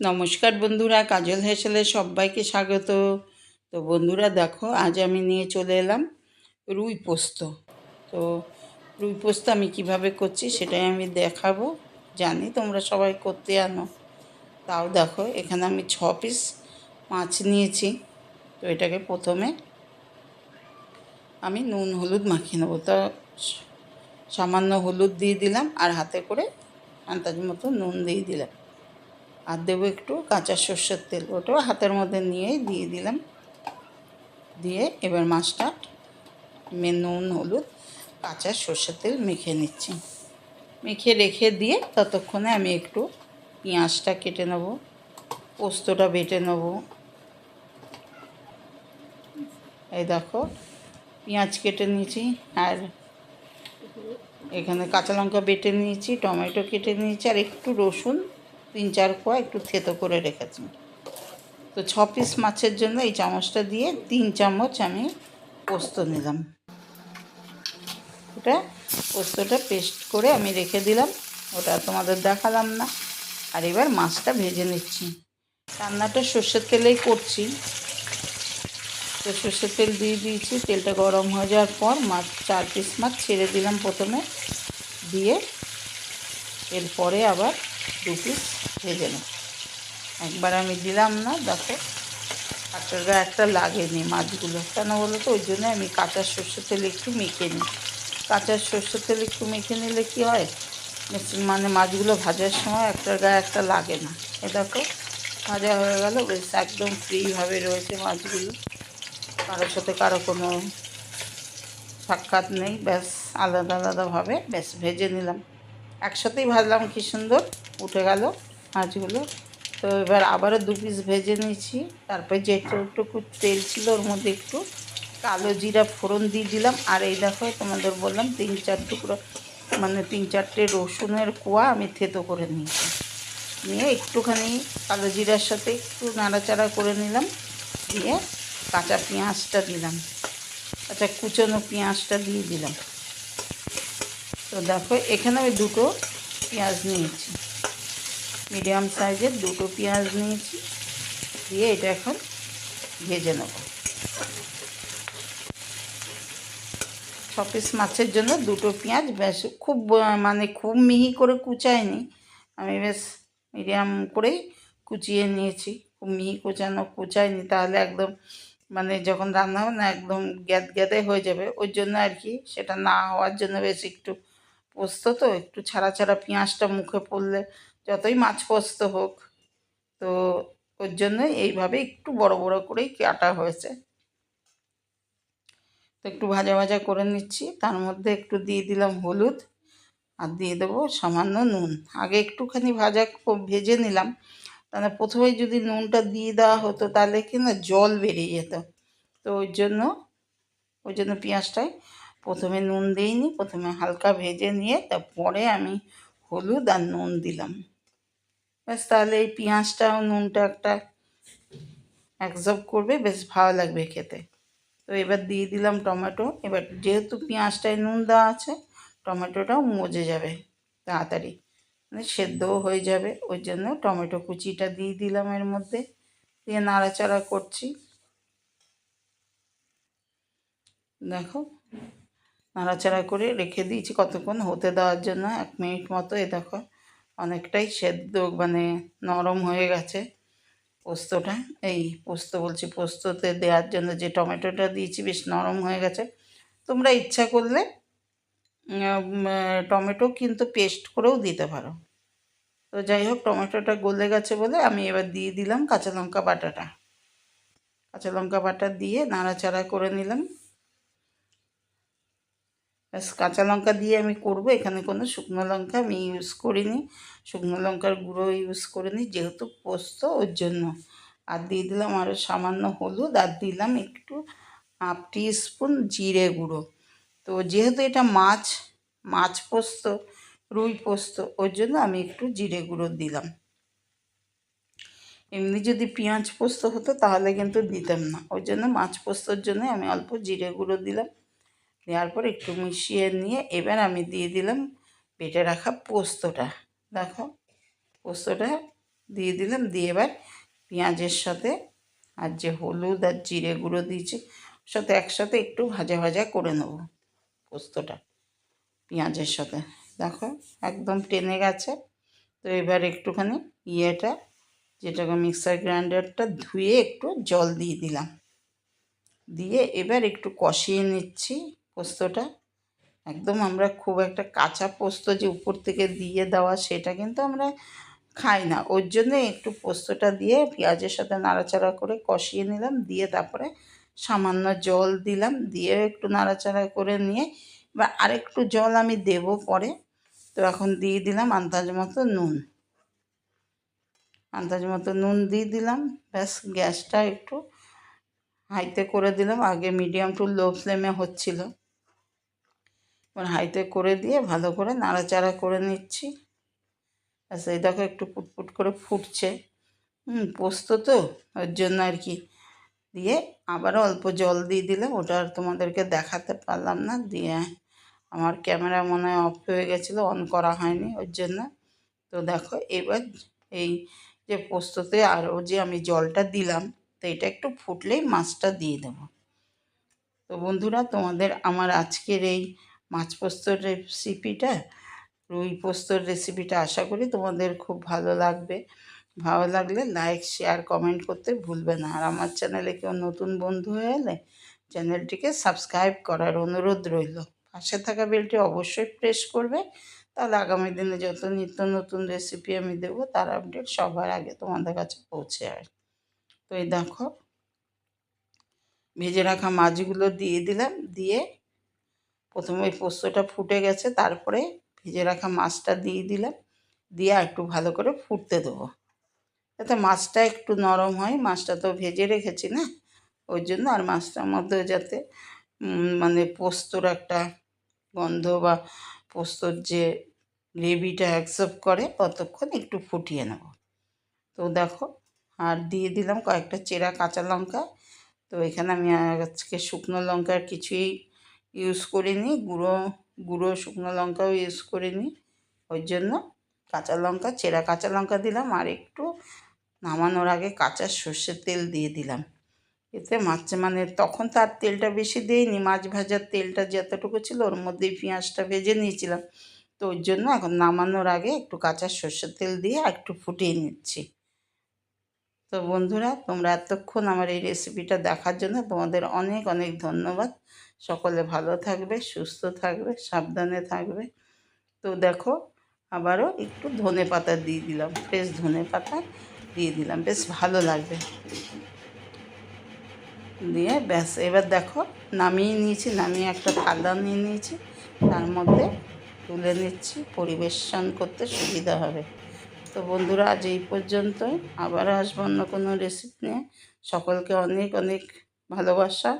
নমস্কার বন্ধুরা, কাজল হেসেলে সবাইকে স্বাগত। তো বন্ধুরা, দেখো, আজ আমি নিয়ে চলে এলাম রুই পোস্ত। তো রুই পোস্ত আমি কীভাবে করছি সেটাই আমি দেখাবো। জানি তোমরা সবাই করতে আনো। তাও দেখো, এখানে আমি ছ পিস মাছ নিয়েছি। তো এটাকে প্রথমে আমি নুন, হলুদ মাখিয়ে নেব। তো সামান্য হলুদ দিয়ে দিলাম আর হাতে করে আন্দাজ মতো নুন দিয়ে দিলাম। আর দেবো একটু কাঁচা সর্ষের তেল। ওটাও হাতের মধ্যে নিয়েই দিয়ে দিলাম। দিয়ে এবার মাছটা নুন, হলুদ, কাঁচা সর্ষের তেল মেখে নিচ্ছি। মেখে রেখে দিয়ে ততক্ষণে আমি একটু পেঁয়াজটা কেটে নেব, পোস্তটা বেটে নেব। এই দেখো, পেঁয়াজ কেটে নিয়েছি আর এখানে কাঁচা লঙ্কা বেটে নিয়েছি, টমেটো কেটে নিয়েছি, আর একটু রসুন তিন চার কোয়া একটু থেতো করে রেখেছি। তো ছ পিস মাছের জন্য এই চামচটা দিয়ে তিন চামচ আমি পোস্ত নিলাম। ওটা পোস্তটা পেস্ট করে আমি রেখে দিলাম। ওটা তোমাদের দেখালাম না। আর এবার মাছটা ভেজে নিচ্ছি। রান্নাটা সর্ষের তেলেই করছি। তো সর্ষের তেল দিয়ে দিয়েছি। তেলটা গরম হয়ে যাওয়ার পর মাছ, চার পিস মাছ ছেড়ে দিলাম প্রথমে। দিয়ে এরপরে আবার দু পিস ভেজে নেব একবার আমি দিলাম না, দেখো। গায়ে একটা লাগেনি মাছগুলো। কেন বলো তো? ওই জন্য আমি কাঁচা সর্ষের তেল একটু মেখে নিই। কাঁচা সর্ষের তেল একটু মেখে নিলে কি হয়? মানে মাছগুলো ভাজার সময় একটার গায়ে একটা লাগে না। এ দেখো, ভাজা হয়ে গেল। বেশ একদম ফ্রিভাবে রয়েছে মাছগুলো। কারোর সাথে কারও কোনো সাক্ষাৎ নেই। ব্যাস, আলাদা আলাদাভাবে ব্যাস ভেজে নিলাম। একসাথেই ভাজলাম, কি সুন্দর। উঠে গেল। মাছগুলো তো এবার আবারও দু পিস ভেজে নিয়েছি। তারপরে যেটুকু তেল ছিল ওর মধ্যে একটু কালো জিরা ফোড়ন দিয়ে দিলাম। আর এই দেখো, তোমাদের বললাম তিন চার টুকরো মানে তিন চারটে রসুনের কোয়া আমি থেতো করে নিয়েছি। নিয়ে একটুখানি কালো জিরার সাথে একটু নাড়াচাড়া করে নিলাম। দিয়ে কাঁচা পেঁয়াজটা দিলাম। কাঁচা কুচনো পেঁয়াজটা দিয়ে দিলাম। তো দেখো, এখানে আমি দুটো পেঁয়াজ নিয়েছি। মিডিয়াম সাইজের দুটো পেঁয়াজ নিয়েছি। দিয়ে এটা এখন ভেজে নেব। ছ পিস মাছের জন্য দুটো পেঁয়াজ বেশ খুব মানে খুব মিহি করে কুচায়নি। আমি বেশ মিডিয়াম করেই কুচিয়ে নিয়েছি। খুব মিহি কুচানো, কুচায়নি, তাহলে একদম মানে যখন রান্না হবে না, একদম গ্যাদ গ্যাদে হয়ে যাবে। ওই জন্য আর কি, সেটা না হওয়ার জন্য বেশ একটু পোস্ত তো, একটু ছাড়া ছাড়া পেঁয়াজটা মুখে পড়লে যতই মাছ পোস্ত হোক, তো ওর জন্য এইভাবে একটু বড় বড় করেই কাটা হয়েছে। তো একটু ভাজা ভাজা করে নিচ্ছি, তার মধ্যে একটু দিয়ে দিলাম হলুদ আর দিয়ে দেবো সামান্য নুন। আগে একটুখানি ভাজা ভেজে নিলাম, তাহলে প্রথমে যদি নুনটা দিয়ে দেওয়া হতো তাহলে কি না জল বেরিয়ে যেত। তো ওই জন্য ওই জন্য পেঁয়াজটায় প্রথমে নুন দিইনি, প্রথমে হালকা ভেজে নিয়ে তারপরে আমি হলুদ আর নুন দিলাম। ব্যাস, তাহলে এই পেঁয়াজটাও নুনটা একটা অ্যাবজর্ব করবে, বেশ ভালো লাগবে খেতে। তো এবার দিয়ে দিলাম টমেটো। এবার যেহেতু পেঁয়াজটায় নুন দেওয়া আছে, টমেটোটাও মজে যাবে তাড়াতাড়ি। মানে সেদ্ধও হয়ে যাবে, ওই জন্য টমেটো কুচিটা দিয়ে দিলাম এর মধ্যে। দিয়ে নাড়াচাড়া করছি। দেখো, নাড়াচাড়া করে রেখে দিয়েছি কতক্ষণ, হতে দেওয়ার জন্য এক মিনিট মতো, এ দেখো। অনেকটাই সেদ্ধ মানে নরম হয়ে গেছে পোস্তটা। এই পোস্ত বলছি, পোস্ততে দেওয়ার জন্য যে টমেটোটা দিয়েছি, বেশ নরম হয়ে গেছে। তোমরা ইচ্ছা করলে টমেটো কিন্তু পেস্ট করেও দিতে পারো। তো যাই হোক, টমেটোটা গলে গেছে বলে আমি এবার দিয়ে দিলাম কাঁচা লঙ্কা বাটাটা। কাঁচা লঙ্কা বাটা দিয়ে নাড়াচাড়া করে নিলাম। ব্যাস, কাঁচা লঙ্কা দিয়ে আমি করব। এখানে কোনো শুকনো লঙ্কা আমি ইউজ করিনি। শুকনো লঙ্কার গুঁড়ো ইউজ করিনি যেহেতু পোস্ত, ওর জন্য। আর দিয়ে দিলাম আরও সামান্য হলুদ আর দিলাম একটু হাফ টি স্পুন জিরে গুঁড়ো। তো যেহেতু এটা মাছ মাছ পোস্ত, রুই পোস্ত, ওর জন্য আমি একটু জিরে গুঁড়ো দিলাম। এমনি যদি পেঁয়াজ পোস্ত হতো তাহলে কিন্তু দিতাম না। ওই জন্য মাছ পোস্তর জন্য আমি অল্প জিরে গুঁড়ো দিলাম। দেওয়ার পর একটু মিশিয়ে নিয়ে এবার আমি দিয়ে দিলাম বেটে রাখা পোস্তটা। দেখো, পোস্তটা দিয়ে দিলাম, দিয়ে এবার পেঁয়াজের সাথে আর যে হলুদ আর জিরে গুঁড়ো দিয়েছি, সাথে একসাথে একটু ভাজা ভাজা করে নেব পোস্তটা, পেঁয়াজের সাথে। দেখো, একদম টেনে গেছে। তো এবার একটুখানি ইয়েটা, যেটাকে মিক্সার গ্রাইন্ডারটা ধুয়ে একটু জল দিয়ে দিলাম। দিয়ে এবার একটু কষিয়ে নিচ্ছি। পোস্তটা। একদম আমরা খুব একটা কাঁচা পোস্ত যে উপর থেকে দিয়ে দেওয়া সেটা কিন্তু আমরা খাই না। ওর জন্য একটু পোস্তটা দিয়ে পেঁয়াজের সাথে নাড়াচাড়া করে কষিয়ে নিলাম, দিয়ে তারপরে সামান্য জল দিলাম, দিয়ে একটু নাড়াচাড়া করে নিয়ে এবার আরেকটু জল আমি দেবো পরে। তো এখন দিয়ে দিলাম আন্দাজ মতো নুন। আন্দাজ মতো নুন দিয়ে দিলাম। ব্যাস, গ্যাসটা একটু হাইতে করে দিলাম। আগে মিডিয়াম টু লো ফ্লেমে হচ্ছিল। এবার হাইতে করে দিয়ে ভালো করে নাড়াচাড়া করে নিচ্ছি। ব্যাস, এই দেখো একটু পুটপুট করে ফুটছে। হুম, পোস্ত তো, ওর জন্য আর কি। দিয়ে আবারও অল্প জল দিয়ে দিলাম, ওটা আর তোমাদেরকে দেখাতে পারলাম না। দিয়ে আমার ক্যামেরা মনে হয় অফ হয়ে গেছিল, অন করা হয়নি ওর জন্য। তো দেখো, এবার এই যে পোস্ততে আরও যে আমি জলটা দিলাম, তো এটা একটু ফুটলেই মাছটা দিয়ে দেবো। তো বন্ধুরা, তোমাদের আমার আজকের এই মাছ পোস্তর রেসিপিটা রুই পোস্তর রেসিপিটা আশা করি তোমাদের খুব ভালো লাগবে। ভালো লাগলে লাইক শেয়ার কমেন্ট করতে ভুলবে না। আর আমার চ্যানেলে কেউ নতুন বন্ধু হয়ে এলে চ্যানেলটিকে সাবস্ক্রাইব করার অনুরোধ রইল। পাশে থাকা বেলটি অবশ্যই প্রেস করবে। তাহলে আগামী দিনে যত নিত্য নতুন রেসিপি আমি দেবো, তার আপডেট সবার আগে তোমাদের কাছে পৌঁছে যাবে তো এই দেখো, ভেজে রাখা মাছগুলো দিয়ে দিলাম, দিয়ে প্রথমে ওই পোস্তটা ফুটে গেছে, তারপরে ভেজে রাখা মাছটা দিয়ে দিলাম। দিয়ে একটু ভালো করে ফুটতে দেবো। যাতে মাছটা একটু নরম হয়, মাছটা তো ভেজে রেখেছি না, ওই জন্য আর মাছটার মধ্যে যাতে মানে পোস্তর একটা গন্ধ বা পোস্তর যে গ্রেভিটা অ্যাকসেপ্ট করে, ততক্ষণ একটু ফুটিয়ে নেব। তো দেখো, আর দিয়ে দিলাম কয়েকটা চেরা কাঁচা লঙ্কা। তো এখানে আমি আজকে শুকনো লঙ্কার কিছুই ইউজ করিনি গুঁড়ো গুঁড়ো শুকনো লঙ্কাও ইউজ করিনি ওই জন্য কাঁচা লঙ্কা, চেরা কাঁচা লঙ্কা দিলাম আর একটু নামানোর আগে কাঁচা সর্ষের তেল দিয়ে দিলাম। এতে মাছ মানে তখন তার তেলটা বেশি দিইনি, মাছ ভাজার তেলটা যতটুকু ছিল ওর মধ্যেই পেঁয়াজটা ভেজে নিয়েছিলাম। তো ওই জন্য এখন নামানোর আগে একটু কাঁচা সর্ষের তেল দিয়ে একটু ফুটিয়ে নিচ্ছি। তো বন্ধুরা, তোমরা এতক্ষণ আমার এই রেসিপিটা দেখার জন্য তোমাদের অনেক অনেক ধন্যবাদ। সকলে ভালো থাকবে, সুস্থ থাকবে, সাবধানে থাকবে। তো দেখো, আবারও একটু ধনে পাতা দিয়ে দিলাম। ফ্রেশ ধনে পাতা দিয়ে দিলাম। বেশ ভালো লাগবে। দিয়ে ব্যাস, এবার দেখো, নামিয়ে নিয়েছি। নামিয়ে একটা থালা নিয়ে নিয়েছি। তার মধ্যে তুলে নিচ্ছি। পরিবেশন করতে সুবিধা হবে। তো বন্ধুরা, আজ এই পর্যন্তই। আবার আসব অন্য কোনো রেসিপি নিয়ে। সকলকে অনেক অনেক ভালোবাসা।